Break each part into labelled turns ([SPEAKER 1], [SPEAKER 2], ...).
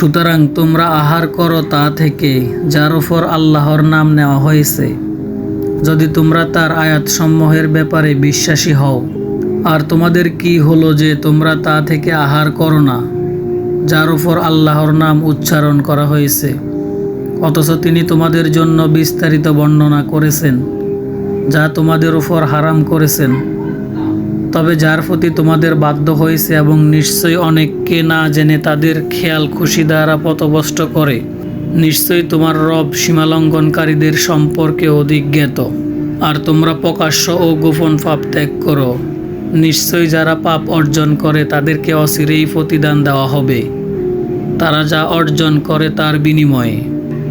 [SPEAKER 1] সুতরাং তোমরা আহার করো তা থেকে, যার ওপর আল্লাহর নাম নেওয়া হয়েছে। যদি তোমরা তার আয়াতসমূহের ব্যাপারে বিশ্বাসী হও, আর তোমাদের কি হলো যে তোমরা তা থেকে আহার করো না, যার ওপর আল্লাহর নাম উচ্চারণ করা হয়েছে? অথচ তিনি তোমাদের জন্য বিস্তারিত বর্ণনা করেছেন, যা তোমাদের ওপর হারাম করেছেন। তবে যার প্রতি তোমাদের বাধ্য হয়েছে এবং নিশ্চয়ই অনেককে না জেনে তাদের খেয়াল খুশি দ্বারা পথভ্রষ্ট করে, নিশ্চয়ই তোমার রব সীমালঙ্ঘনকারীদের সম্পর্কে অধিক জ্ঞাত। আর তোমরা প্রকাশ্য ও গোপন পাপ ত্যাগ করো। নিশ্চয়ই যারা পাপ অর্জন করে তাদেরকে অচিরেই প্রতিদান দেওয়া হবে। তারা যা অর্জন করে তার বিনিময়ে।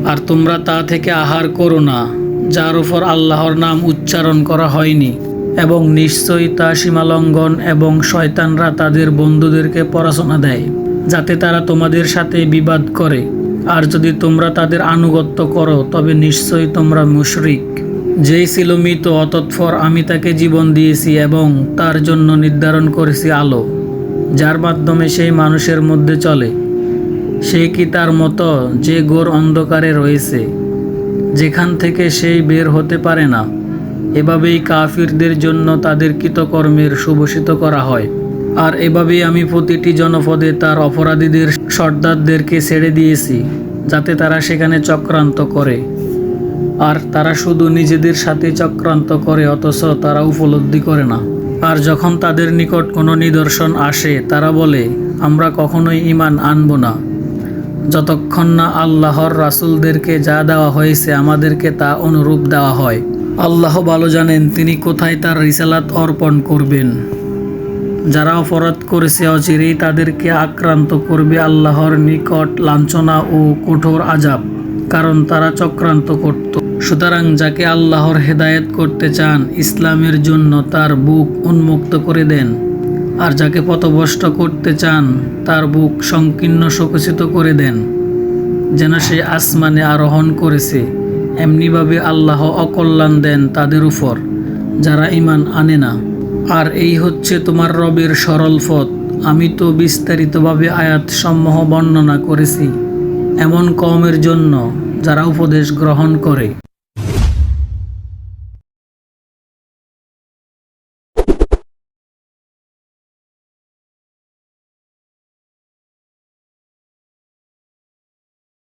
[SPEAKER 1] আর তোমরা তা থেকে আহার করো না, যার উপর আল্লাহর নাম উচ্চারণ করা হয়নি। এবং নিশ্চয়ই তা সীমালঙ্ঘন এবং শয়তানরা তাদের বন্ধুদেরকে পড়াশোনা দেয়, যাতে তারা তোমাদের সাথে বিবাদ করে। আর যদি তোমরা তাদের আনুগত্য করো, তবে নিশ্চয়ই তোমরা মুশরিক। যেই ছিল মৃত অতৎপর আমি তাকে জীবন দিয়েছি এবং তার জন্য নির্ধারণ করেছি আলো, যার মাধ্যমে সেই মানুষের মধ্যে চলে। সে কি তার মতো যে গোর অন্ধকারে রয়েছে, যেখান থেকে সেই বের হতে পারে না? এভাবেই কাফিরদের জন্য তাদের কৃতকর্মের সুভূষিত করা হয়। আর এভাবেই আমি প্রতিটি জনপদে তার অপরাধীদের সর্দারদেরকে ছেড়ে দিয়েছি, যাতে তারা সেখানে চক্রান্ত করে। আর তারা শুধু নিজেদের সাথে চক্রান্ত করে, অথচ তারা উপলব্ধি করে না। আর যখন তাদের নিকট কোনো নিদর্শন আসে, তারা বলে, আমরা কখনোই ইমান আনব না। যতক্ষণ না আল্লাহর রাসুলদেরকে যা দেওয়া হয়েছে আমাদেরকে তা অনুরূপ দেওয়া হয়। আল্লাহ ভালো জানেন, তিনি কোথায় তার রিসালাত অর্পণ করবেন। যারা অপরাধ করেছে অচিরেই তাদেরকে আক্রান্ত করবে আল্লাহর নিকট লাঞ্ছনা ও কঠোর আজাব কারণ তারা চক্রান্ত করত। সুতরাং যাকে আল্লাহর হেদায়েত করতে চান, ইসলামের জন্য তার বুক উন্মুক্ত করে দেন। আর যাকে পথভ্রষ্ট করতে চান, তার বুক সংকীর্ণ শোকচিত করে দেন, যেন সে আসমানে আরোহণ করেছে। এমনিভাবে আল্লাহ অকল্যাণ দেন তাদের উপর, যারা ইমান আনে না। আর এই হচ্ছে তোমার রবের সরল পথ। আমি তো বিস্তারিতভাবে আয়াত সমূহ বর্ণনা করেছি। এমন কমের জন্য যারা উপদেশ গ্রহণ করে।